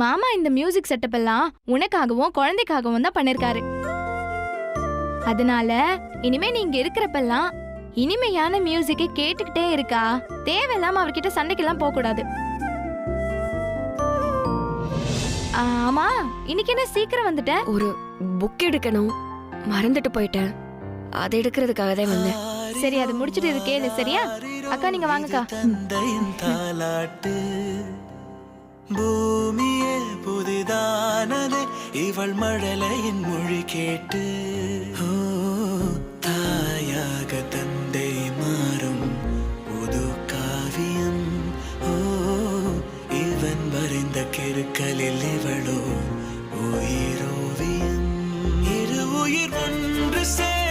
மாமா இந்த music setup எல்லாம் உனக்காகவும் குழந்தைக்காகவும் தான் பண்ணிருக்காரு. அதனால இனிமே நீங்க இருக்கிறப்பெல்லாம் இனிமையான மியூசிக்கை கேட்டுக்கிட்டே இருக்கா. தேவையில்லாம அவர்கிட்ட சண்டைக்கெல்லாம் போக கூடாது ஆமா இன்னைக்கு என்ன சீக்கிரம் வந்துட்ட? ஒரு புக் எடுக்கணும். மறந்துட்டு போயிட்டேன். அதை எடுக்கிறதுக்காக தான் வந்தேன். சரி அதை முடிச்சிட்டு இது கேளு சரியா? அக்கா நீங்க வாங்கக்கா. இவள் மழலையின் மொழி கேட்டு தாயாக தந்தை மாறும் புது காவியம். ஓ இவன் வரைந்த கெருக்கலில் இவளோ உயிரோவியம். இரு உயிர் ஒன்று சேர